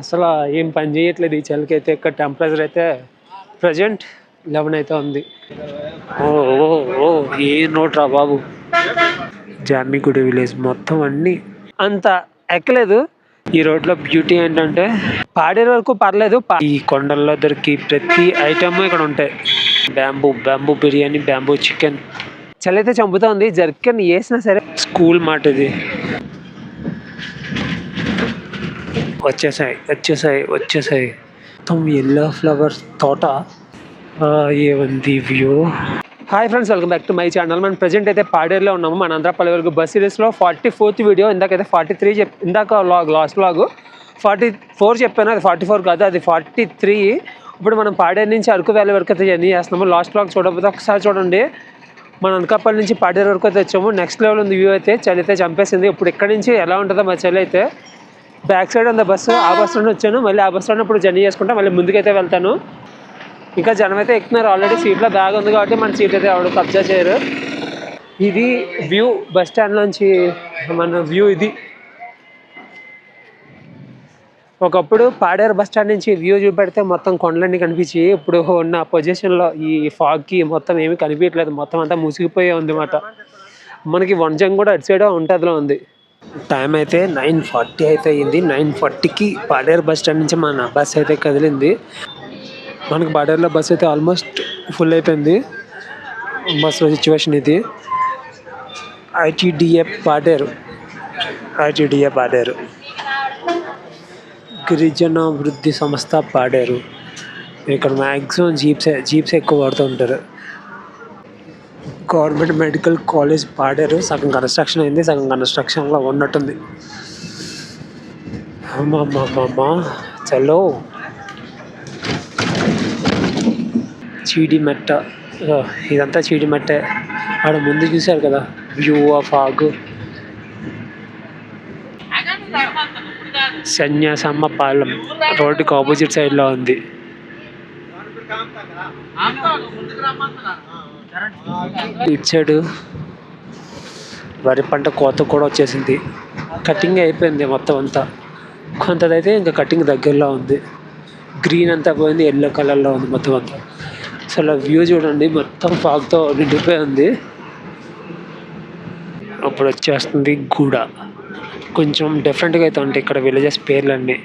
అసలు ఏం పని చేయట్లేదు. ఈ చలికి అయితే ఇక్కడ టెంపరేచర్ అయితే ప్రజెంట్ లెవెన్ అయితే ఉంది. ఓ ఓ ఓ ఏ నోట్ రా బాబు? జామిగుడి విలేజ్ మొత్తం అన్నీ. అంత ఎక్కలేదు. ఈ రోడ్లో బ్యూటీ ఏంటంటే పాడే వరకు పర్లేదు. ఈ కొండల్లో దొరికి ప్రతి ఐటమ్ ఇక్కడ ఉంటాయి. Bamboo bamboo biryani bamboo chicken చలి అయితే చంపుతా జర్కన్ వేసినా సరే స్కూల్ మాట ఇది వచ్చేసాయి వచ్చేసాయి వచ్చేసాయి. మొత్తం ఎల్లో ఫ్లవర్స్ తోట. ఏముంది view hi friends welcome back to my channel మనం ప్రజెంట్ అయితే పాడేరులో ఉన్నాము. మన ఆంధ్రపల్లి వరకు బస్ సిరీస్లో ఫార్టీ ఫోర్త్ వీడియో ఇందాకైతే ఫార్టీ త్రీ చెప్ ఇందాక vlog last vlog forty four చెప్పాను అది ఫార్టీ ఫోర్ కాదు అది ఫార్టీ త్రీ ఇప్పుడు మనం పాడేరు నుంచి అరకు వ్యాలీ వరకు అయితే జర్నీ చేస్తున్నాము. లాస్ట్ లాగ్ చూడకపోతే ఒకసారి చూడండి. మన అనకాపల్లి నుంచి పాడేరు వరకు అయితే వచ్చాము. నెక్స్ట్ లెవెల్ ఉంది వ్యూ అయితే. చలి అయితే చంపేసింది. ఇప్పుడు ఇక్కడ నుంచి ఎలా ఉంటుందో మా చలి అయితే బ్యాక్ సైడ్ ఉంది బస్సు. ఆ బస్సులోనే వచ్చాను. మళ్ళీ ఆ బస్సులోనే ఇప్పుడు జర్నీ చేసుకుంటా. మళ్ళీ ముందుకైతే వెళ్తాను. ఇంకా జనం అయితే ఎక్కుతున్నారు. ఆల్రెడీ సీట్లో బ్యాగ్ ఉంది కాబట్టి మన సీట్ అయితే ఎవరు కబ్జా చేయరు. ఇది వ్యూ బస్ స్టాండ్ నుంచి మన వ్యూ ఇది. ఒకప్పుడు పాడేరు బస్ స్టాండ్ నుంచి వ్యూ చూపెడితే మొత్తం కొండలన్నీ కనిపించి ఇప్పుడు ఉన్న పొజిషన్లో ఈ ఫాగ్కి మొత్తం ఏమీ కనిపించట్లేదు. మొత్తం అంతా ముసిగిపోయే ఉంది మాట మనకి వనజం కూడా అటు సైడ్ ఉంటుందిలో ఉంది. టైం అయితే నైన్ ఫార్టీ అయితే అయింది. నైన్ ఫార్టీకి పాడేరు బస్ స్టాండ్ నుంచి మన బస్ అయితే కదిలింది. మనకు పాడేరులో బస్ అయితే ఆల్మోస్ట్ ఫుల్ అయిపోయింది. బస్సులో సిచ్యువేషన్ ఇది. ఐటీడీఏ పాడేరు ఐటీడీఏ పాడేరు గిరిజన వృద్ధి సంస్థ పాడారు ఇక్కడ మ్యాక్సిమం జీప్స్ జీప్స్ ఎక్కువ వాడుతూ ఉంటారు. గవర్నమెంట్ మెడికల్ కాలేజ్ పాడారు. సగం కన్స్ట్రక్షన్ అయింది సగం కన్స్ట్రక్షన్లో ఉన్నట్టుంది. అమ్మమ్మమ్మమ్మ చలో. చీడి మెట్ట. ఇదంతా చీడి మెట్టే. ఆడ ముందు చూశారు కదా వ్యూ ఆఫ్ ఆగు సన్యాసమ్మ పాలెం రోడ్డుకి ఆపోజిట్ సైడ్లో ఉంది. ఇటు వరి పంట కోత కూడా వచ్చేసింది. కటింగ్ అయిపోయింది మొత్తం అంతా. కొంతదైతే ఇంకా కటింగ్ దగ్గరలో ఉంది. గ్రీన్ అంతా పోయింది ఎల్లో కలర్లో ఉంది మొత్తం అంతా. అసలు వ్యూ చూడండి మొత్తం ఫాగ్తో నిండిపోయి ఉంది. అప్పుడు వచ్చేస్తుంది గూడ. కొంచెం డిఫరెంట్గా అయితే ఉంటాయి ఇక్కడ విలేజెస్ పేర్లన్నీ.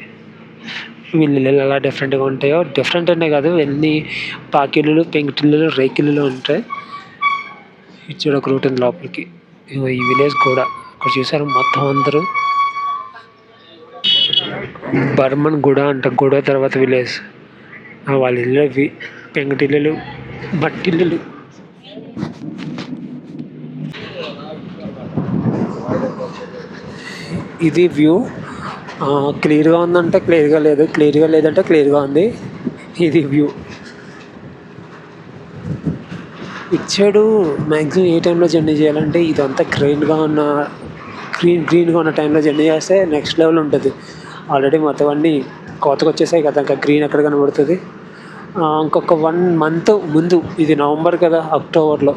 వీళ్ళు ఎలా డిఫరెంట్గా ఉంటాయో డిఫరెంట్ అనే కాదు. ఎన్ని పాకిళ్ళు పెంకిటిల్లులు రేకిళ్ళు ఉంటాయి. ఇచ్చాడు ఒక రూట్ ఉంది లోపలికి. ఈ విలేజ్ కూడా ఇక్కడ చూసారు మొత్తం అందరూ? బర్మన్ గుడ అంట గుడ తర్వాత విలేజ్. వాళ్ళ ఇల్లు అవి. పెంకుటిల్లులు మట్టిల్లులు. ఇది వ్యూ. క్లియర్గా ఉందంటే క్లియర్గా లేదు. క్లియర్గా లేదంటే క్లియర్గా ఉంది. ఇది వ్యూ. ఇచ్చాడు. మ్యాక్సిమం ఏ టైంలో జర్నీ చేయాలంటే ఇదంతా గ్రీన్గా ఉన్న గ్రీన్ గ్రీన్గా ఉన్న టైంలో జర్నీ చేస్తే నెక్స్ట్ లెవెల్ ఉంటుంది. ఆల్రెడీ మొత్తం అన్నీ కోతకు వచ్చేసాయి కదా ఇంకా గ్రీన్ ఎక్కడ కనబడుతుంది. ఇంకొక వన్ మంత్ ముందు ఇది నవంబర్ కదా అక్టోబర్లో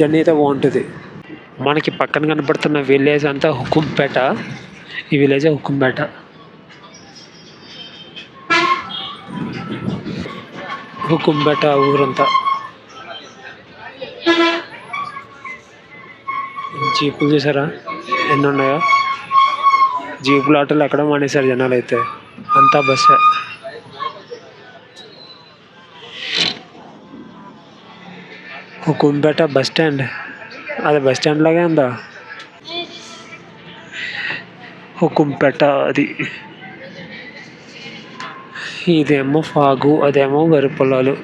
జర్నీ అయితే బాగుంటుంది. మనకి పక్కన కనబడుతున్న విలేజ్ అంతా హుకుంపేట. ఈ విలేజ్ హుకుంపేట. హుకుంపేట ఊరంతా. జీపులు చూసారా ఎన్ని ఉన్నాయో జీపులు ఆటోలు ఎక్కడ మానేశారు జనాలు అయితే అంతా బస్సే. Hukumpeta bus stand. అది బస్ స్టాండ్ లాగే ఉందా? హుకుంపేట అది. ఇదేమో ఫాగు అదేమో వరి పొలాలు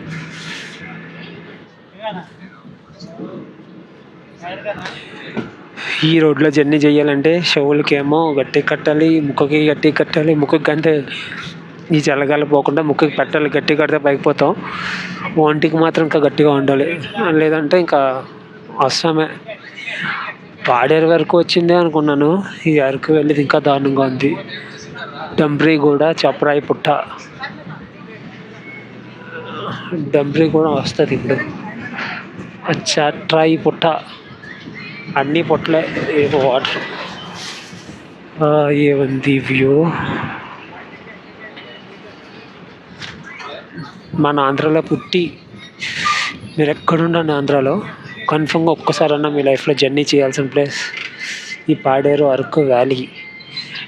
ఈ రోడ్లో జర్నీ చేయాలంటే చెవులకి ఏమో గట్టి కట్టాలి ముక్కుకి గట్టి కట్టాలి ముక్కుకి అంటే ఈ చల్లగాలి పోకుండా ముక్కుకి పెట్టాలి గట్టి కడితే పైకిపోతాం ఒంటికి మాత్రం ఇంకా గట్టిగా ఉండాలి. లేదంటే ఇంకా అవసరమే పాడేరు వరకు వచ్చిందే అనుకున్నాను. ఈ అరకు వెళ్ళేది ఇంకా దారుణంగా ఉంది. డంబ్రీ కూడా చప్రాయి పుట్ట. డంబ్రీ కూడా వస్తుంది ఇప్పుడు. చట్రాయి పుట్ట. అన్నీ పొట్లే. వాటర్. ఏముంది వ్యూ? మన ఆంధ్రాలో పుట్టి మీరు ఎక్కడుండండి ఆంధ్రాలో? కన్ఫర్మ్గా ఒక్కసారన్నా మీ లైఫ్లో జర్నీ చేయాల్సిన ప్లేస్ ఈ పాడేరు అరకు వ్యాలీ.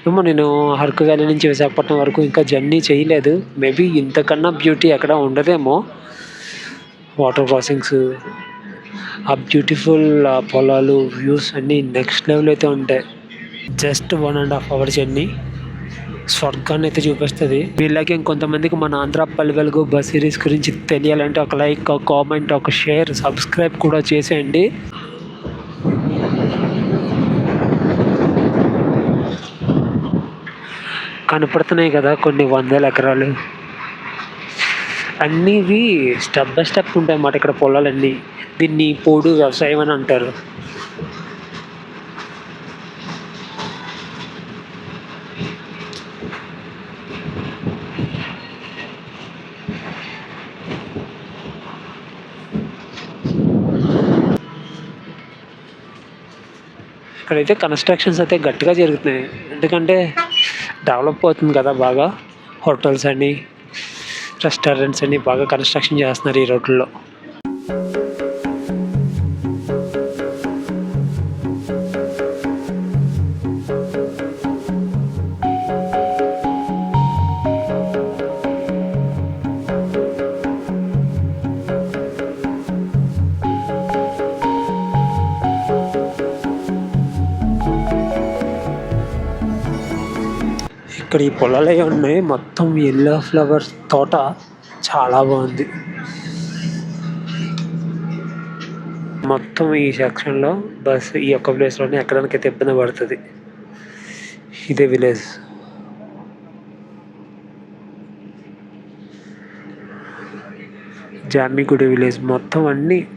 ఏమో నేను అరకు వ్యాలీ నుంచి విశాఖపట్నం వరకు ఇంకా జర్నీ చేయలేదు. మేబీ ఇంతకన్నా బ్యూటీ ఎక్కడ ఉండదేమో. వాటర్ క్రాసింగ్స్ ఆ బ్యూటిఫుల్ పొలాలు వ్యూస్ అన్నీ నెక్స్ట్ లెవెల్ అయితే ఉంటాయి. Just one and half hour journey స్వర్గాన్ని అయితే చూపిస్తుంది. వీళ్ళకి ఇంకొంతమందికి మన ఆంధ్ర పల్లె వెలుగు బస్ సిరీస్ గురించి తెలియాలంటే ఒక లైక్ ఒక కామెంట్ ఒక షేర్ సబ్స్క్రైబ్ కూడా చేసేయండి. కనపడుతున్నాయి కదా కొన్ని వందల ఎకరాలు. అన్నీ ఇవి స్టెప్ బై స్టెప్ ఉంటాయి అన్నమాట ఇక్కడ పొలాలన్నీ. దీన్ని పోడు వ్యవసాయం అని అంటారు. ఇక్కడైతే కన్స్ట్రక్షన్స్ అయితే గట్టిగా జరుగుతున్నాయి. ఎందుకంటే డెవలప్ అవుతుంది కదా బాగా. హోటల్స్ అని రెస్టారెంట్స్ అన్ని బాగా కన్స్ట్రక్షన్ చేస్తున్నారు ఈ రోడ్లలో ఇక్కడ ఈ పొలాలు అవి ఉన్నాయి. మొత్తం ఎల్లో ఫ్లవర్స్ తోట చాలా బాగుంది. మొత్తం ఈ సెక్షన్లో బస్ ఈ ఒక్క ప్లేస్లోనే ఎక్కడానికైతే ఇబ్బంది పడుతుంది. ఇదే విలేజ్ జామిగుడి విలేజ్ మొత్తం అన్నీ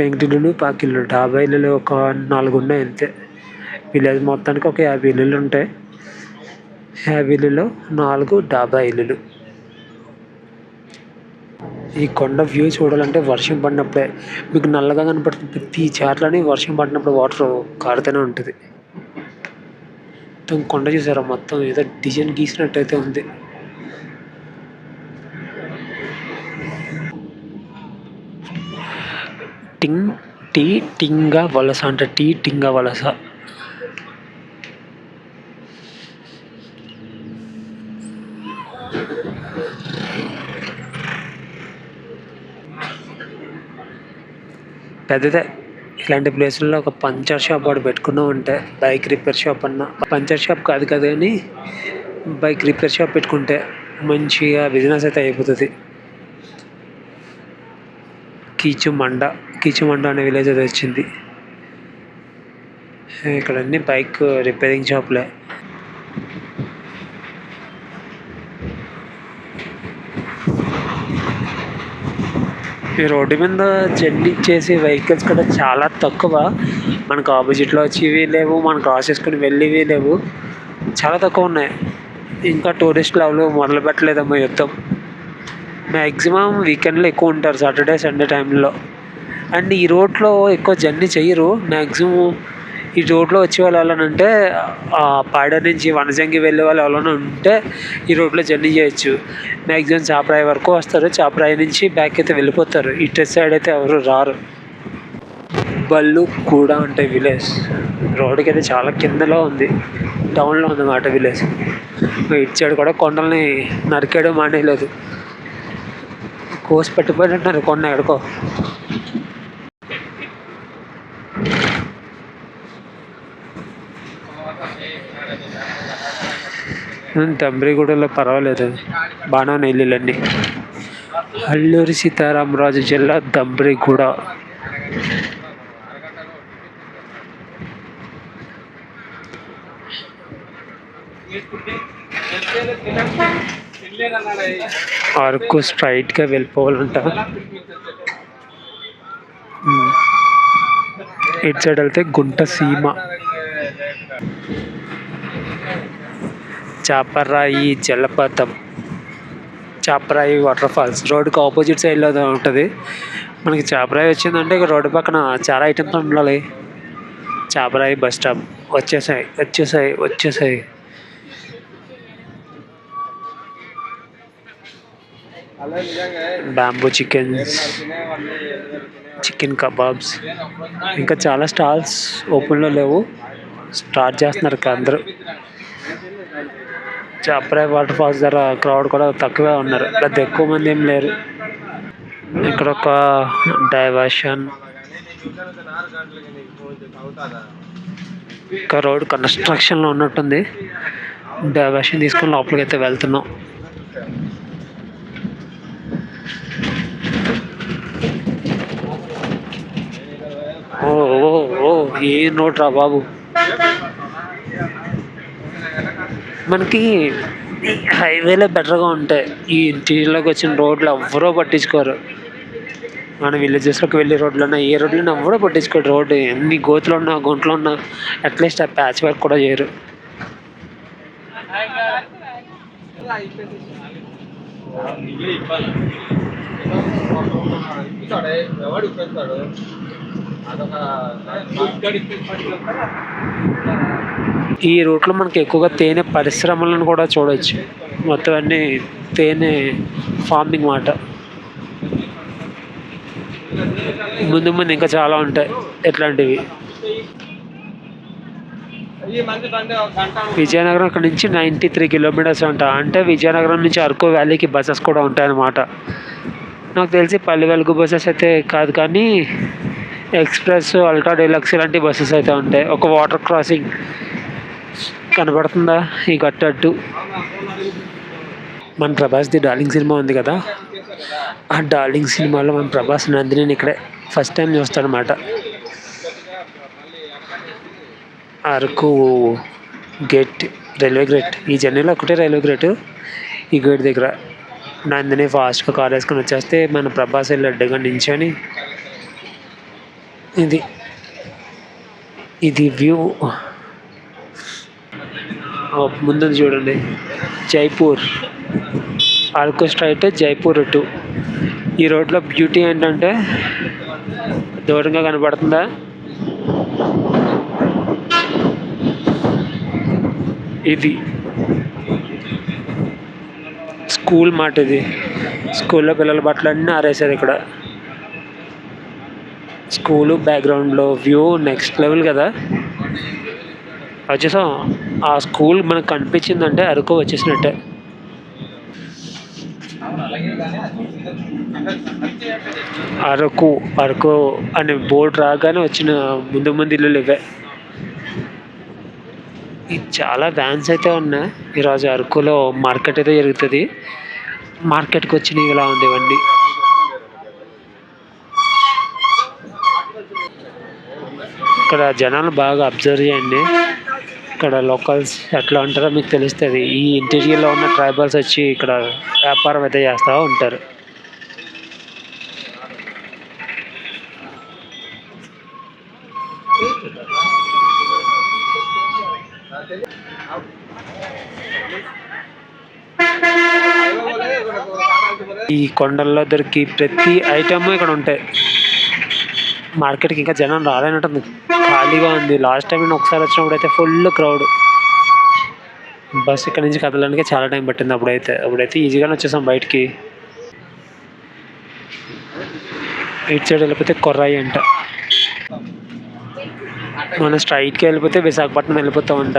పెంకుటిల్లులు పాకిళ్ళు. డాబా ఇల్లులు ఒక నాలుగు ఉన్నాయి అంతే. విలేజ్ మొత్తానికి ఒక యాభై ఇల్లులు ఉంటాయి. యాభై ఇల్లులో నాలుగు డాబా ఇల్లులు. ఈ కొండ వ్యూ చూడాలంటే వర్షం పడినప్పుడే మీకు నల్లగా కనపడుతుంది. ప్రతి చాట్లని వర్షం పడినప్పుడు వాటర్ కారుతూనే ఉంటుంది. మొత్తం కొండ చూసారా? మొత్తం ఏదో డిజైన్ గీసినట్టయితే ఉంది. టింగ్ టీ టింగా వలస అంటే. టీ టింగా వలస. పెద్దదే. ఇలాంటి ప్లేసుల్లో ఒక పంచర్ షాప్ వాడు పెట్టుకున్నాం అంటే బైక్ రిపేర్ షాప్ అన్న. పంచర్ షాప్ కాదు కదా కానీ బైక్ రిపేర్ షాప్ పెట్టుకుంటే మంచిగా బిజినెస్ అయితే అయిపోతుంది. కీచుమండ కీచుమండ అనే విలేజ్ అది వచ్చింది. ఇక్కడ అన్ని బైక్ రిపేరింగ్ షాప్లే. ఈ రోడ్డు మీద జర్నీ చేసే వెహికల్స్ కూడా చాలా తక్కువ. మనకు ఆపోజిట్లో వచ్చేవి లేవు మనం క్రాస్ చేసుకుని వెళ్ళేవి లేవు. చాలా తక్కువ ఉన్నాయి. ఇంకా టూరిస్టులు ఎవరు మొదలు పెట్టలేదమ్మా యుద్ధం. మ్యాక్సిమం వీకెండ్లో ఎక్కువ ఉంటారు సాటర్డే సండే టైంలో. అండ్ ఈ రోడ్లో ఎక్కువ జర్నీ చేయరు. మ్యాక్సిమం ఈ రోడ్లో వచ్చే వాళ్ళు ఎవరైనా ఆ పాడ నుంచి వనజంగి వెళ్ళే వాళ్ళు ఎవరైనా ఉంటే ఈ రోడ్లో జర్నీ చేయొచ్చు. మ్యాక్సిమం చాపరాయి వరకు వస్తారు. చాపరాయి నుంచి బ్యాక్ అయితే వెళ్ళిపోతారు. ఇటు సైడ్ అయితే ఎవరు రారు. బళ్ళు కూడా ఉంటాయి విలేజ్ రోడ్డుకి అయితే చాలా కిందలో ఉంది. టౌన్లో ఉంది అన్నమాట విలేజ్ ఇటు సైడ్ కూడా కొండల్ని నరికేయడం మానేయలేదు. కోసి పెట్టిపోయినట్టున్నారు కొండ ఎక్కడికో. తంబ్రిగూడలో పర్వాలేదు. బాగానే ఉన్నాయి ఇల్లులన్నీ అల్లూరి సీతారామరాజు జిల్లా దంబ్రిగూడ అరకు స్ట్రైట్గా వెళ్ళిపోవాలంట. ఇటు సైడ్ వెళ్తే గుంట సీమ. చాపరాయి జలపాతం. Chaparai water falls. రోడ్డుకి ఆపోజిట్ సైడ్లో ఉంటుంది. మనకి చాపరాయి వచ్చిందంటే ఇక రోడ్డు పక్కన చాలా ఐటమ్స్ ఉండాలి. Chaparai bus stop. వచ్చేసాయి వచ్చేసాయి వచ్చేసాయి. Bamboo chickens chicken kebabs. ఇంకా చాలా స్టాల్స్ ఓపెన్లో లేవు. స్టార్ట్ చేస్తున్నారు అందరూ. చాపరాయ్ వాటర్ ఫాల్స్ దగ్గర క్రౌడ్ కూడా తక్కువే ఉన్నారు. పెద్ద ఎక్కువ మంది ఏం లేరు. ఇక్కడ ఒక డైవర్షన్. ఇంకా రోడ్ కన్స్ట్రక్షన్లో ఉన్నట్టుంది. డైవర్షన్ తీసుకొని లోపలికి అయితే వెళ్తున్నాం. ఓ ఓ ఓ ఏం నోట్రా రా బాబు? మనకి హైవేలే బెటర్గా ఉంటాయి. ఈ ఇంటీరియర్లోకి వచ్చిన రోడ్లు ఎవ్వరూ పట్టించుకోరు. మన విలేజెస్లోకి వెళ్ళే రోడ్లన్నా ఏ రోడ్లన్నా ఎవ్వరూ పట్టించుకోరు. రోడ్డు ఎన్ని గోతులు ఉన్నా గుంట్లో ఉన్నా అట్లీస్ట్ ఆ ప్యాచ్ వర్క్ కూడా చేయరు. ఎవడు ఈ రూట్లో మనకి ఎక్కువగా తేనె పరిశ్రమలను కూడా చూడవచ్చు మొత్తం అన్ని తేనె ఫార్మింగ్ మాట. ముందు ముందు ఇంకా చాలా ఉంటాయి. ఇట్లాంటివి విజయనగరం అక్కడ నుంచి నైంటీ త్రీ కిలోమీటర్స్ అంట. అంటే విజయనగరం నుంచి అరకు వ్యాలీకి బస్సెస్ కూడా ఉంటాయన్నమాట. నాకు తెలిసి పల్లె వెలుగు బస్సెస్ అయితే కాదు కానీ ఎక్స్ప్రెస్ అల్ట్రా డీలక్స్ ఇలాంటి బస్సెస్ అయితే ఉంటాయి. ఒక వాటర్ క్రాసింగ్ కనబడుతుందా? ఈ గట్టట్టు మన ప్రభాస్ది డార్లింగ్ సినిమా ఉంది కదా? ఆ డార్లింగ్ సినిమాలో మన ప్రభాస్ నందిని ఇక్కడే ఫస్ట్ టైం చూస్తాడనమాట అరకు గేట్ రైల్వే గేట్. ఈ జర్నీలో ఒకటే రైల్వే గేట్. ఈ గేట్ దగ్గర నందిని ఫాస్ట్గా కార్ వేసుకొని వచ్చేస్తే మన ప్రభాస్ వెళ్ళి అడ్డగా నించొని ఇది ఇది వ్యూ. ముందు చూడండి. జైపూర్. అరకు స్ట్రైట్ జైపూర్ టూ ఈ రోడ్లో బ్యూటీ ఏంటంటే దూరంగా కనబడుతుందా ఇది. స్కూల్ మాట ఇది. స్కూల్లో పిల్లల బట్టలు అన్నీ ఆరేసారు ఇక్కడ. స్కూలు బ్యాక్గ్రౌండ్లో వ్యూ నెక్స్ట్ లెవెల్ కదా. వచ్చేసాం ఆ స్కూల్ మనకు కనిపించిందంటే అరకు వచ్చేసినట్టే. అరకు అరకు అనే బోర్డు రాగానే వచ్చిన ముందు ముందు ఇల్లులు ఇవే. చాలా వ్యాన్స్ అయితే ఉన్నాయి. ఈరోజు అరకులో మార్కెట్ అయితే జరుగుతుంది. మార్కెట్కి వచ్చినవి ఇలా ఉంది ఇవన్నీ. ఇక్కడ జనాలు బాగా అబ్జర్వ్ చేయండి. ఇక్కడ లోకల్స్ ఎట్లా ఉంటారో మీకు తెలుస్తుంది. ఈ ఇంటీరియర్లో ఉన్న ట్రైబల్స్ వచ్చి ఇక్కడ వ్యాపారం అయితే చేస్తూ ఉంటారు. ఈ కొండల్లో దొరికి ప్రతి ఐటమ్ ఇక్కడ ఉంటాయి. మార్కెట్కి ఇంకా జనం రాలేనట్టుంది. ఖాళీగా ఉంది. లాస్ట్ టైం నేను ఒకసారి వచ్చినప్పుడు అయితే ఫుల్ క్రౌడ్ బస్ ఇక్కడ నుంచి కదలడానికి చాలా టైం పట్టింది అప్పుడైతే. అప్పుడైతే ఈజీగానే వచ్చేసాం బయటికి. ఇటు సైడ్ వెళ్ళిపోతే కొర్రాయి అంట. మనం స్ట్రైట్కి వెళ్ళిపోతే విశాఖపట్నం వెళ్ళిపోతామంట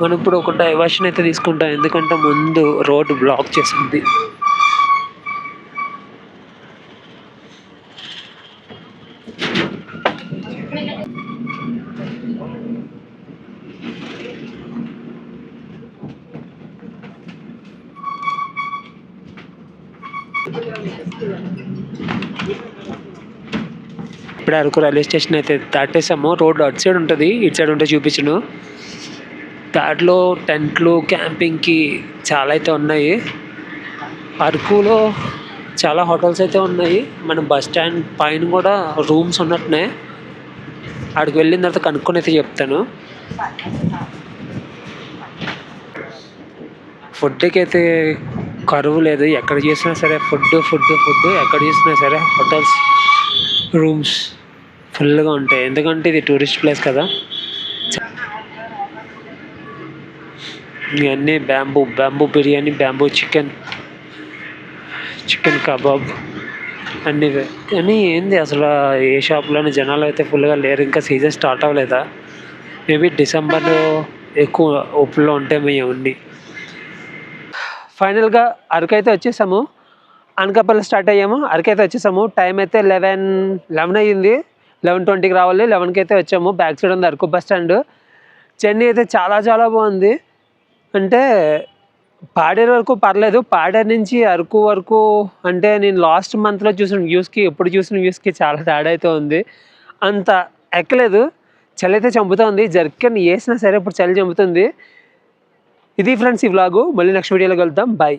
మనం ఇప్పుడు ఒక డైవర్షన్ అయితే తీసుకుంటాం. ఎందుకంటే ముందు రోడ్డు బ్లాక్ చేసింది. ఇప్పుడు అరకు రైల్వే స్టేషన్ అయితే దాటేసాము. రోడ్ అటు సైడ్ ఉంటుంది ఇటు సైడ్ ఉంటే చూపించను. దాంట్లో టెంట్లు క్యాంపింగ్కి చాలా అయితే ఉన్నాయి. అరకులో చాలా హోటల్స్ అయితే ఉన్నాయి. మన బస్ స్టాండ్ పైన కూడా రూమ్స్ ఉన్నట్టున్నాయి. అక్కడికి వెళ్ళిన తర్వాత కనుక్కొని అయితే చెప్తాను. ఫుడ్కి అయితే కరువు లేదు. ఎక్కడ చేసినా సరే ఫుడ్ ఫుడ్ ఫుడ్ ఎక్కడ చూసినా సరే హోటల్స్ రూమ్స్ ఫుల్గా ఉంటాయి. ఎందుకంటే ఇది టూరిస్ట్ ప్లేస్ కదా. ఇవన్నీ bamboo bamboo biryani bamboo chicken chicken kebab అన్నీ కానీ ఏంది అసలు ఏ షాప్లోనే జనాలు అయితే ఫుల్గా లేరు. ఇంకా సీజన్ స్టార్ట్ అవ్వలేదా? మేబీ డిసెంబర్లో ఎక్కువ ఓపెన్లో ఉంటే మేము ఉండి ఫైనల్గా అరకు అయితే వచ్చేసాము. అనకాపల్లి స్టార్ట్ అయ్యాము. అరకు అయితే వచ్చేసాము. టైం అయితే లెవెన్ లెవెన్ అయ్యింది. లెవెన్ ట్వంటీకి రావాలి. లెవెన్కి అయితే వచ్చాము. బ్యాక్ సైడ్ ఉంది అరకు బస్ స్టాండ్ చెన్నై అయితే చాలా చాలా బాగుంది. అంటే పాడేరు వరకు పర్లేదు. పాడేరు నుంచి అరకు వరకు అంటే నేను లాస్ట్ మంత్లో చూసిన వ్యూస్కి ఎప్పుడు చూసిన వ్యూస్కి చాలా తేడా అయితే ఉంది. అంత ఎక్కలేదు. చలి అయితే చంపుతుంది. జర్కన్ వేసినా సరే ఇప్పుడు చలి చంపుతుంది. ఇది ఫ్రెండ్స్ ఈ వ్లాగు మళ్ళీ నెక్స్ట్ వీడియోలో కలుద్దాం. బాయ్